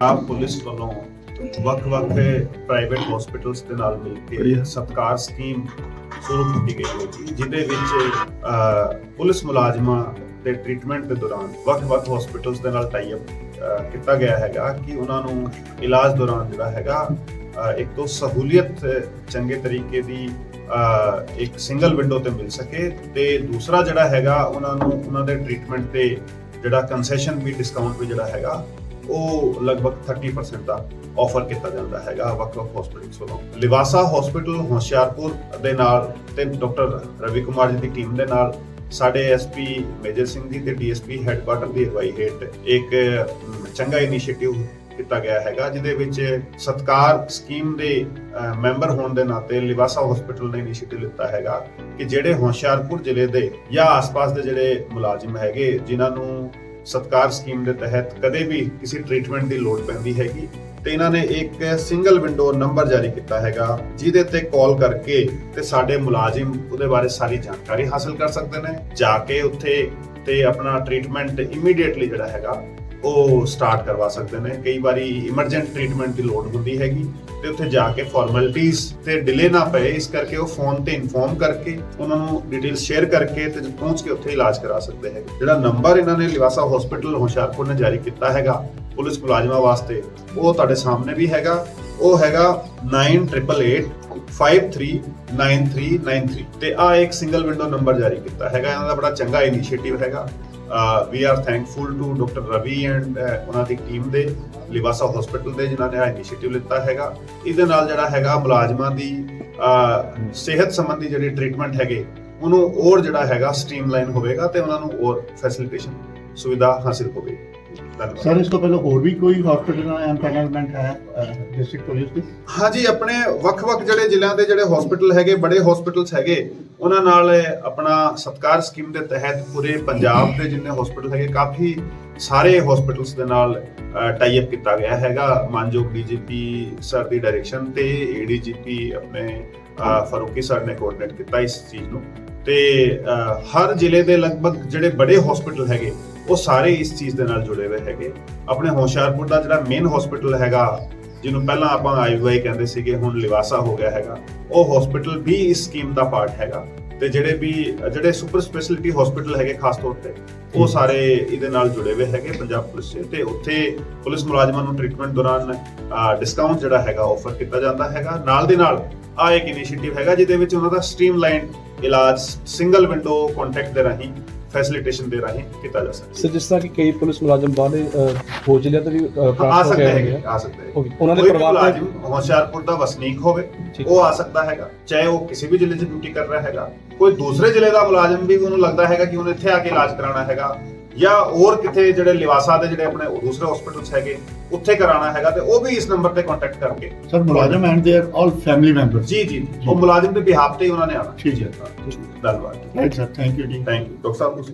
ਆਪ ਪੁਲਿਸ ਵੱਲੋਂ ਵੱਖ-ਵੱਖ ਪ੍ਰਾਈਵੇਟ ਹਸਪੀਟਲਸ ਦੇ ਨਾਲ ਮਿਲ ਕੇ ਬੜੀਆ। ਸਤਕਾਰ ਸਕੀਮ ਸ਼ੁਰੂ ਕੀਤੀ ਗਈ ਹੈ ਜਿਹਦੇ ਵਿੱਚ ਪੁਲਿਸ ਮੁਲਾਜ਼ਮਾਂ ਦੇ ਟ੍ਰੀਟਮੈਂਟ ਦੇ ਦੌਰਾਨ ਵੱਖ-ਵੱਖ ਹਸਪੀਟਲਸ ਦੇ ਨਾਲ ਟਾਈ ਅਪ ਕੀਤਾ ਗਿਆ ਹੈਗਾ ਕਿ ਉਹਨਾਂ ਨੂੰ ਇਲਾਜ ਦੌਰਾਨ ਜਿਹੜਾ ਹੈਗਾ ਇੱਕ ਤੋਂ ਸਹੂਲੀਅਤ ਚੰਗੇ ਤਰੀਕੇ ਦੀ ਇੱਕ ਸਿੰਗਲ ਵਿੰਡੋ ਤੇ ਮਿਲ ਸਕੇ ਤੇ ਦੂਸਰਾ ਜਿਹੜਾ ਹੈਗਾ ਉਹਨਾਂ ਨੂੰ ਉਹਨਾਂ ਦੇ ਟ੍ਰੀਟਮੈਂਟ ਤੇ ਜਿਹੜਾ ਕੰਸੈਸ਼ਨ ਵੀ ਡਿਸਕਾਊਂਟ ਵੀ ਜਿਹੜਾ ਹੈਗਾ ਉਹ ਲਗਭਗ 30% ਦਾ ਆਫਰ ਕੀਤਾ ਜਾਂਦਾ ਹੈਗਾ ਵੱਖ-ਵੱਖ ਹਸਪੀਟਲਸ ਵੱਲੋਂ। ਲਿਵਾਸਾ ਹਸਪੀਟਲ ਹੁਸ਼ਿਆਰਪੁਰ ਦੇ ਨਾਲ ਤੇ ਡਾਕਟਰ ਰਵੀ ਕੁਮਾਰ ਜੀ ਦੀ ਟੀਮ ਦੇ ਨਾਲ, ਸਾਡੇ ਐਸਪੀ ਮੇਜਰ ਸਿੰਘ ਜੀ ਤੇ ਡੀਐਸਪੀ ਹੈੱਡਕੁਆਟਰ ਦੀ ਅਗਵਾਈ ਹੇਠ ਇੱਕ ਚੰਗਾ ਇਨੀਸ਼ੀਏਟਿਵ ਕੀਤਾ ਗਿਆ ਹੈਗਾ, ਜਿਹਦੇ ਵਿੱਚ ਸਤਕਾਰ ਸਕੀਮ ਦੇ ਮੈਂਬਰ ਹੋਣ ਦੇ ਨਾਤੇ ਲਿਵਾਸਾ ਹਸਪੀਟਲ ਨੇ ਇਨੀਸ਼ੀਏਟਿਵ ਲਿੱਤਾ ਹੈਗਾ ਕਿ ਜਿਹੜੇ ਹੁਸ਼ਿਆਰਪੁਰ ਜ਼ਿਲ੍ਹੇ ਦੇ ਜਾਂ ਆਸ-ਪਾਸ ਦੇ ਜਿਹੜੇ ਮੁਲਾਜ਼ਮ ਹੈਗੇ, ਜਿਨ੍ਹਾਂ ਨੂੰ ਸਤਕਾਰ ਸਕੀਮ ਦੇ ਤਹਿਤ ਕਦੇ ਵੀ ਕਿਸੇ ਟ੍ਰੀਟਮੈਂਟ ਦੀ ਲੋੜ ਪੈਂਦੀ ਹੈਗੀ। ਤੇ ਇਹਨਾਂ ਨੇ ਇੱਕ ਸਿੰਗਲ ਵਿੰਡੋ ਨੰਬਰ ਜਾਰੀ ਕੀਤਾ ਹੈਗਾ, ਜਿਹਦੇ ਤੇ ਕਾਲ ਕਰਕੇ ਤੇ ਸਾਡੇ ਮੁਲਾਜ਼ਮ ਉਹਦੇ ਬਾਰੇ ਸਾਰੀ ਜਾਣਕਾਰੀ ਹਾਸਲ ਕਰ ਸਕਦੇ ਨੇ। ਜਾ ਕੇ ਉੱਥੇ ਤੇ ਆਪਣਾ ਟ੍ਰੀਟਮੈਂਟ ਇਮੀਡੀਏਟਲੀ ਜਿਹੜਾ ਹੈਗਾ ਉਹ ਸਟਾਰਟ ਕਰਵਾ ਸਕਦੇ ਨੇ ਕਈ ਵਾਰੀ ਇਮਰਜੈਂਟ ਟ੍ਰੀਟਮੈਂਟ ਦੀ ਲੋੜ ਹੁੰਦੀ ਹੈਗੀ ਤੇ ਉੱਥੇ ਜਾ ਕੇ ਫਾਰਮੈਲਿਟੀਆਂ ਤੇ ਡਿਲੇ ਨਾ ਪਏ ਇਸ ਕਰਕੇ ਉਹ ਫੋਨ ਤੇ ਇਨਫੋਰਮ ਕਰਕੇ ਉਹਨਾਂ ਨੂੰ ਡਿਟੇਲ ਸ਼ੇਅਰ ਕਰਕੇ ਤੇ ਪਹੁੰਚ ਕੇ ਉੱਥੇ ਇਲਾਜ ਕਰਾ ਸਕਦੇ ਹੈ ਜਿਹੜਾ ਨੰਬਰ ਇਹਨਾਂ ਨੇ ਲਿਵਾਸਾ ਹਸਪੀਟਲ ਹੁਸ਼ਿਆਰਪੁਰ ਨੇ ਜਾਰੀ ਕੀਤਾ ਹੈਗਾ ਪੁਲਿਸ ਮੁਲਾਜ਼ਮਾਂ ਵਾਸਤੇ ਉਹ ਤੁਹਾਡੇ ਸਾਹਮਣੇ ਵੀ ਹੈਗਾ ਉਹ ਹੈਗਾ 9888 539393 ਤੇ ਆ ਇੱਕ ਸਿੰਗਲ ਵਿੰਡੋ ਨੰਬਰ ਜਾਰੀ ਕੀਤਾ ਹੈਗਾ ਇਹਨਾਂ ਦਾ ਬੜਾ ਚੰਗਾ ਇਨੀਸ਼ੀਏਟਿਵ ਹੈਗਾ we are thankful to doctor Ravi and ਉਹਨਾਂ ਦੀ ਟੀਮ ਦੇ ਲਿਵਾਸਾ ਹਸਪੀਟਲ ਦੇ, ਜਿਨ੍ਹਾਂ ਨੇ ਆ ਇਨੀਸ਼ੀਏਟਿਵ ਲਿੱਤਾ ਹੈਗਾ। ਇਹਦੇ ਨਾਲ ਜਿਹੜਾ ਹੈਗਾ ਮੁਲਾਜ਼ਮਾਂ ਦੀ ਸਿਹਤ ਸੰਬੰਧੀ ਜਿਹੜੇ ਟ੍ਰੀਟਮੈਂਟ ਹੈਗੇ, ਉਹਨੂੰ ਹੋਰ ਜਿਹੜਾ ਹੈਗਾ ਸਟ੍ਰੀਮਲਾਈਨ ਹੋਵੇਗਾ ਤੇ ਉਹਨਾਂ ਨੂੰ ਹੋਰ ਫੈਸਿਲਿਟੇਸ਼ਨ ਸੁਵਿਧਾ ਹਾਸਿਲ ਹੋਵੇਗੀ। ਧੰਨਵਾਦ। ਸਰ ਇਸ ਤੋਂ ਪਹਿਲਾਂ ਹੋਰ ਵੀ ਕੋਈ ਹਸਪੀਟਲ ਨਾਲ ਐਮਪੈਨਲਮੈਂਟ ਹੈ ਡਿਸਟ੍ਰਿਕਟ ਪੁਲਿਸ ਦੀ? ਹਾਂਜੀ ਆਪਣੇ ਵੱਖ-ਵੱਖ ਜਿਹੜੇ ਜ਼ਿਲ੍ਹਿਆਂ ਦੇ ਜਿਹੜੇ ਹਸਪੀਟਲ ਹੈਗੇ ਬੜੇ ਹਸਪੀਟਲਸ ਹੈਗੇ ਉਹਨਾਂ ਨਾਲ ਆਪਣਾ ਸਤਕਾਰ ਸਕੀਮ ਦੇ ਤਹਿਤ ਪੂਰੇ ਪੰਜਾਬ ਦੇ ਜਿੰਨੇ ਹਸਪੀਟਲ ਹੈਗੇ ਕਾਫੀ ਸਾਰੇ ਹਸਪੀਟਲਸ ਦੇ ਨਾਲ ਟਾਈ ਅਪ ਕੀਤਾ ਗਿਆ ਹੈਗਾ। ਮਾਨਯੋਗ ਡੀਜੀਪੀ ਸਰ ਦੀ ਡਾਇਰੈਕਸ਼ਨ ਤੇ ਏਡੀਜੀਪੀ ਆਪਣੇ ਫਾਰੂਕੀ ਸਰ ਨੇ ਕੋਆਰਡੀਨੇਟ ਕੀਤਾ ਇਸ ਚੀਜ਼ ਨੂੰ। ਤੇ ਹਰ ਜ਼ਿਲ੍ਹੇ ਦੇ ਲਗਭਗ ਜਿਹੜੇ ਬੜੇ ਹਸਪੀਟਲ ਹੈਗੇ ਉਹ ਸਾਰੇ ਇਸ ਚੀਜ਼ ਦੇ ਨਾਲ ਜੁੜੇ ਹੋਏ ਹੈਗੇ। ਆਪਣੇ ਹੋਸ਼ਿਆਰਪੁਰ ਦਾ ਜਿਹੜਾ ਮੇਨ ਹਸਪੀਟਲ ਹੈਗਾ ਜਿਹਨੂੰ ਪਹਿਲਾਂ ਆਪਾਂ ਆਈਵਾਈ ਕਹਿੰਦੇ ਸੀਗੇ ਹੁਣ ਲਿਵਾਸਾ ਹੋ ਗਿਆ ਹੈਗਾ ਉਹ ਹਸਪੀਟਲ ਵੀ ਇਸ ਸਕੀਮ ਦਾ ਪਾਰਟ ਹੈਗਾ। ਤੇ ਜਿਹੜੇ ਵੀ ਜਿਹੜੇ ਸੁਪਰ ਸਪੈਸ਼ਲਿਟੀ ਹਸਪੀਟਲ ਹੈਗੇ ਖਾਸ ਤੌਰ ਤੇ ਉਹ ਸਾਰੇ ਇਹਦੇ ਨਾਲ ਜੁੜੇ ਹੋਏ ਹੈਗੇ ਪੰਜਾਬ ਪੁਲਿਸ 'ਚ ਤੇ ਉੱਥੇ ਪੁਲਿਸ ਮੁਲਾਜ਼ਮਾਂ ਨੂੰ ਟ੍ਰੀਟਮੈਂਟ ਦੌਰਾਨ ਡਿਸਕਾਊਂਟ ਜਿਹੜਾ ਹੈਗਾ ਆਫਰ ਕੀਤਾ ਜਾਂਦਾ ਹੈਗਾ। ਨਾਲ ਦੇ ਨਾਲ ਆ ਇੱਕ ਇਨੀਸ਼ੀਏਟਿਵ ਹੈਗਾ ਜਿਹਦੇ ਵਿੱਚ ਉਹਨਾਂ ਦਾ ਸਟ੍ਰੀਮਲਾਈਨ ਇਲਾਜ ਸਿੰਗਲ ਵਿੰਡੋ ਕੰਟੈਕਟ ਦੇ ਰਾਹੀਂ ਫੈਸਿਲਿਟੇਸ਼ਨ ਦੇ ਰਾਹੀਂ ਕੀਤਾ ਜਾ ਸਕਦਾ ਸਰ ਜਿਸ ਤਰ੍ਹਾਂ ਕਿ ਕਈ ਪੁਲਿਸ ਮੁਲਾਜ਼ਮ ਬਾਹਰਲੇ ਅਹ, ਹੋਰ ਜ਼ਿਲ੍ਹਿਆਂ ਤੋਂ ਵੀ ਆ ਪ੍ਰਾਪਤ ਹੋ ਸਕਦੇ ਹੈਗੇ ਆ ਸਕਦੇ। Okay, ਉਹਨਾਂ ਦੇ ਕੋਈ ਵੀ ਪਰਿਵਾਰ ਮੁਲਾਜ਼ਮ ਹੋਸ਼ਿਆਰਪੁਰ ਦਾ ਵਸਨੀਕ ਹੋਵੇ ਠੀਕ। ਉਹ ਆ ਸਕਦਾ ਹੈਗਾ ਚਾਹੇ ਉਹ ਕਿਸੇ ਵੀ ਜ਼ਿਲ੍ਹੇ 'ਚ ਡਿਊਟੀ ਕਰ ਰਿਹਾ ਹੈਗਾ ਕੋਈ ਦੂਸਰੇ ਜ਼ਿਲ੍ਹੇ ਦਾ ਮੁਲਾਜ਼ਮ ਵੀ ਉਹਨੂੰ ਲੱਗਦਾ ਹੈਗਾ ਕਿ ਉਹਨੇ ਇੱਥੇ ਆ ਕੇ ਇਲਾਜ ਕਰਾਉਣਾ ਹੈਗਾ ਜਾਂ ਹੋਰ ਕਿਤੇ ਜਿਹੜੇ ਲਿਵਾਸਾ ਦੇ ਜਿਹੜੇ ਆਪਣੇ ਦੂਸਰੇ ਹਸਪੀਟਲਸ ਹੈਗੇ ਉੱਥੇ ਕਰਾਉਣਾ ਹੈਗਾ ਤੇ ਉਹ ਵੀ ਇਸ ਨੰਬਰ ਤੇ ਕੰਟੈਕਟ ਕਰਕੇ। ਸਰ ਮੁਲਾਜ਼ਮ and they are all family members ਜੀ ਜੀ। ਉਹ ਮੁਲਾਜ਼ਮ ਦੇ ਬਿਹਾਫ ਤੇ ਉਹਨਾਂ ਨੇ ਆਉਣਾ। ਠੀਕ ਹੈ। ਧੰਨਵਾਦ। Right sir thank you ji thank you doctor ਸਾਹਿਬ ਤੁਸੀਂ